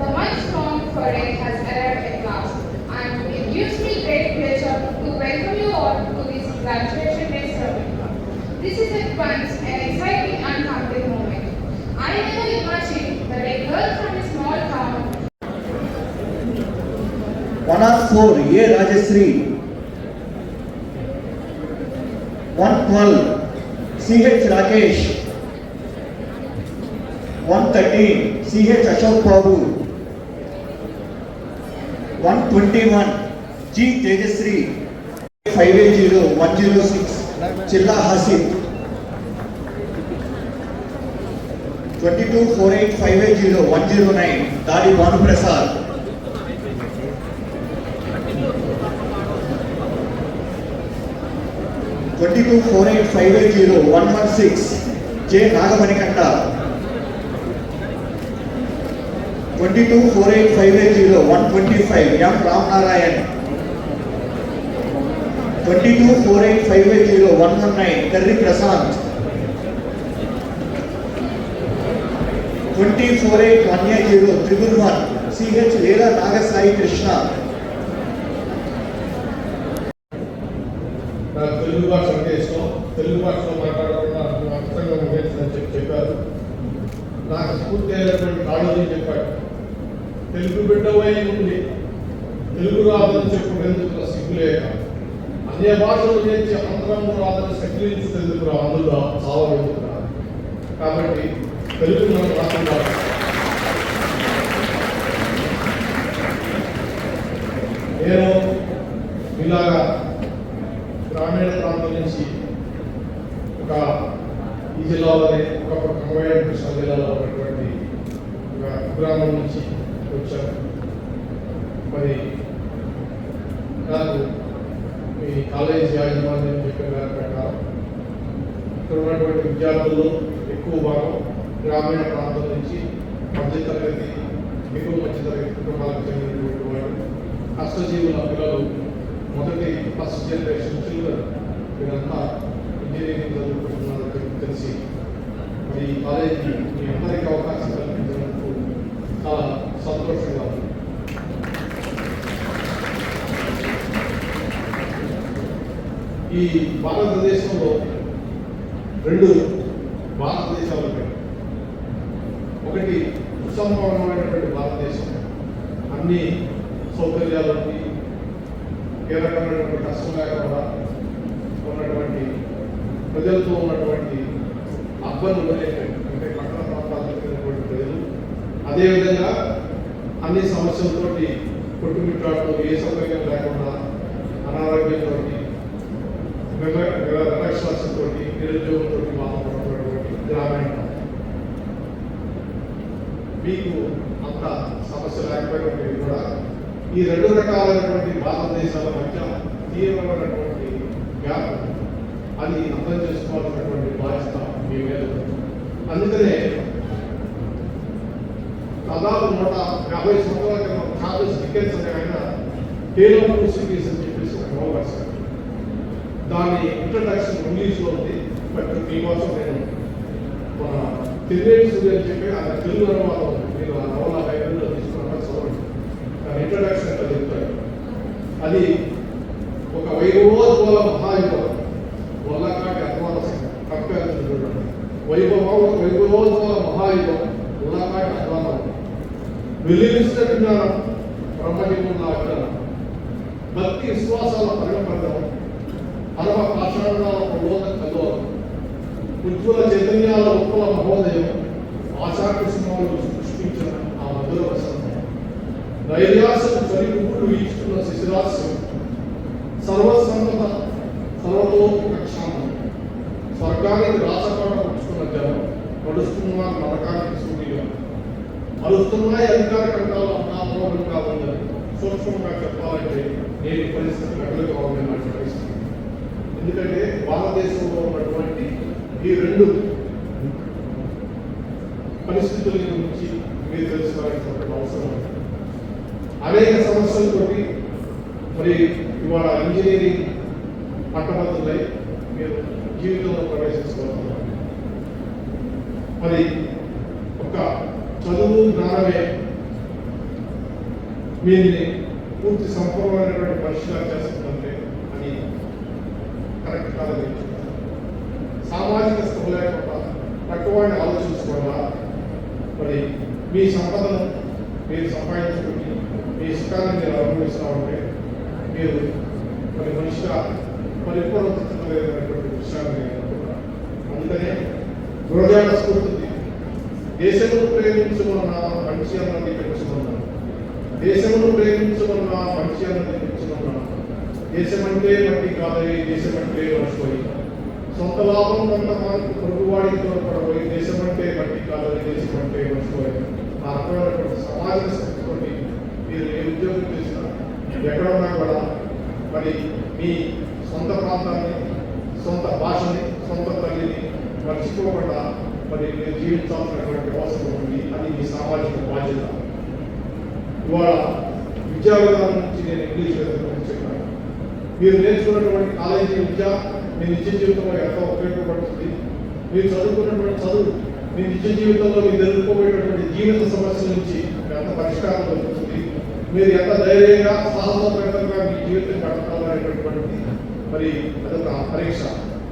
The month-long parade has arrived at last, and it gives me great pleasure to welcome you all to this graduation day ceremony. This is at once an exciting and happy moment. I never imagined that a girl from a small town One or four, A. Rajashree. One twelve, C. H. Rakesh. One thirteen, one twenty one G Tejashri five eight zero one zero six Chilla Haseen twenty two four eight five eight zero one zero nine దాని Bhanuprasad twenty two four eight five eight zero one one six J Nagamanikanta twenty two four eight five eight zero one twenty five M Ram Narayan twenty two four eight five eight zero one one nine Karri Prashanth twenty four eight one eight zero triple one CH Leela Nagasai Krishna Telugu భాష అంటే ఇష్టం తెలుగు భాషలో మాట్లాడకుండా అర్థంగా ఉండేది అని చెప్పి చెప్పారు నాకు స్ఫూర్తి అయినటువంటి కాలేజీ చెప్పాడు తెలుగు బిడ్డవై ఉండి తెలుగు రాదని చెప్పుకునేందుకు సిగ్గులేక అన్య భాషలు చేసి అంతరము రాదని సక్రించేందుకు అందులో సావగలుగుతున్నారు కాబట్టి తెలుగు మనం రాకుండా నేను ఇలాగా గ్రామీణ ప్రాంతం నుంచి ఒక ఈ జిల్లాలోనే ఒక కంబైన్ కృష్ణా జిల్లాలో ఉన్నటువంటి ఒక కుగ్రామం నుంచి వచ్చాను. మరి నాకు మీ కాలేజీ యాజమాన్యం చెప్పిన దాని ప్రకారం ఇక్కడ ఉన్నటువంటి విద్యార్థులు ఎక్కువ భాగం గ్రామీణ ప్రాంతం నుంచి మధ్య తరగతి దిగువ మధ్య తరగతి కుటుంబాలకు చెందినటువంటి వాడు కష్టజీవుల పిల్లలు మొదటి ఫస్ట్ జనరేషన్ చిల్డ్రన్ వీరంతా ఇంజనీరింగ్ చదువుకుంటున్నారని తెలిసి మరి ఈ కాలేజీ మీ అందరికీ అవకాశం కల్పించినందుకు చాలా సంతోషంగా ఉంది ఈ భారతదేశంలో రెండు భారతదేశాలు ఉన్నాయి. ఒకటి సుసంపన్నమైనటువంటి భారతదేశం. అన్ని సౌకర్యాలకి ఏ రకమైనటువంటి కష్టం లేకుండా ఉన్నటువంటి ప్రజలతో ఉన్నటువంటి అర్బన్ అంటే పట్టణ ప్రాంతాలకు ప్రజలు. అదేవిధంగా అన్ని సమస్యలతోటి కొట్టుమిట్టాడుతూ ఏ సౌకర్యం లేకుండా అనారోగ్యంతో నిరక్షరాస్యంతో నిరుద్యోగంతో బాధపడుతున్నటువంటి గ్రామీణ మీకు అంత సమస్య లేకపోయినప్పటికీ కూడా ఈ రెండు రకాలైనటువంటి భారతదేశాల మధ్య తీవ్రమైనటువంటి గ్యాప్ అది అర్థం చేసుకోవాల్సినటువంటి బాధ్యత మీ మీద అందుకనే నూట యాభై సంవత్సరాల క్రితం చార్లెస్ డికెన్స్ అనే ఆయన టేల్ ఆఫ్ సిటీస్ అని చెప్పేసి ఒక నవల రాశారు. దాని ఇంట్రడక్షన్ ఇంగ్లీష్లో ఉంది బట్ మీకోసం నేను మన తిరిగేటి సూర్య అని చెప్పి ఆ తెలుగు అనువాదం మీరు ఆ నవల లైబ్రరీలో తీసుకున్న చూడండి. దాని ఇంట్రడక్షన్ ఎట్లా చెప్తాడు అది ఒక వైభవోద్వల మహాయుగం వల్లకాటి అధ్వాన కంపేర్ చూడండి. వైభవ వైభవోద్వల మహాయుగం వల్లకాటి అధ్వానం వెలిగిస్త విజ్ఞానం బ్రహ్మజీవుల అజ్ఞానం భక్తి విశ్వాసాల పరిణపడడం పరమ పాషాణాల ప్రబోధ కల్లోలం ఉజ్వల చైతన్యాల ఉత్పల మహోదయం ఆచార్య సింహములు సృష్టించిన ఆ మధుర వసంతం. ధైర్యాసం చలిపుడు వీచుకున్న శిశిరాస్యం సర్వసంగత సర్వతోక్షామం స్వర్గానికి రాసపాట పుచ్చుకున్న జనం నడుస్తున్న నరకానికి సూర్యుగా మరుస్తున్నాయి అధికార కంటాలు అనామోహంగా ఉందని సూక్ష్మంగా చెప్పాలంటే నేను పరిస్థితి గడులుగా ఉందని నాకు ఎందుకంటే భారతదేశంలో ఉన్నటువంటి ఈ రెండు పరిస్థితుల గురించి మీరు తెలుసుకోవాల్సినటువంటి అవసరం ఉంది. అనేక సమస్యలతోటి మరి ఇవాళ ఇంజనీరింగ్ పట్టభద్రులై మీరు జీవితంలో ప్రవేశించుకోవాలి మరి ఒక చదువు వీరిని పూర్తి సంపూర్ణమైనటువంటి మనిషిగా చేస్తుందంటే అని కరెక్ట్ కాదని సామాజిక స్థితి లేకుండా పట్టువాడిని ఆలోచించుకోవాలా మరి మీ సంపదను మీరు సంపాదించుకుని మీ ఇష్టాన్ని మీరు అనుభవిస్తూ ఉంటే మీరు మరి మనిషిగా పరిపూర్ణత లేదనేటువంటి విషయాన్ని నేను అనుకుంటున్నాను. అందుకనే గురజాడ స్ఫూర్తి దేశమును ప్రేమించమన్న మనిషి అన్నది పెంచుకున్నాను దేశమును ప్రేమించమన్న మనిషి అన్నది పెంచుకున్నాను దేశం అంటే మట్టి కాదని దేశం అంటే మర్చిపోయి. సొంత లాభం కొంత మనకు పొరుగువాడికి తోడ్పడబోయి దేశం అంటే మట్టి కాదని దేశం అంటే మర్చిపోయి. అర్థమైనటువంటి రకమైనటువంటి సమాజ మీరు ఏ ఉద్యోగం చేసినా ఎక్కడ ఉన్నా కూడా మరి మీ సొంత ప్రాంతాన్ని సొంత భాషని సొంత తల్లిని మర్చిపోకుండా మరి మీరు జీవించాల్సినటువంటి అవసరం ఉంది అది మీ సామాజిక బాధ్యత. ఇవాళ విద్యా విధానం నుంచి నేను ఇంగ్లీష్ విధానం గురించి చెప్పాను మీరు నేర్చుకున్నటువంటి కాలేజీ విద్య మీ నిత్య జీవితంలో ఎంతో ఉపయోగపడుతుంది. మీరు చదువుకున్నటువంటి చదువు మీ నిత్య జీవితంలో మీరు ఎదుర్కోబోయేటటువంటి జీవిత సమస్యల నుంచి ఎంత పరిష్కారం దొరుకుతుంది. మీరు ఎంత ధైర్యంగా సాహసోపేతంగా మీ జీవితం గడపాలనేటటువంటి మరి అదొక పరీక్ష.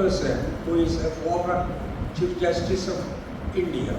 person who is a former Chief Justice of India,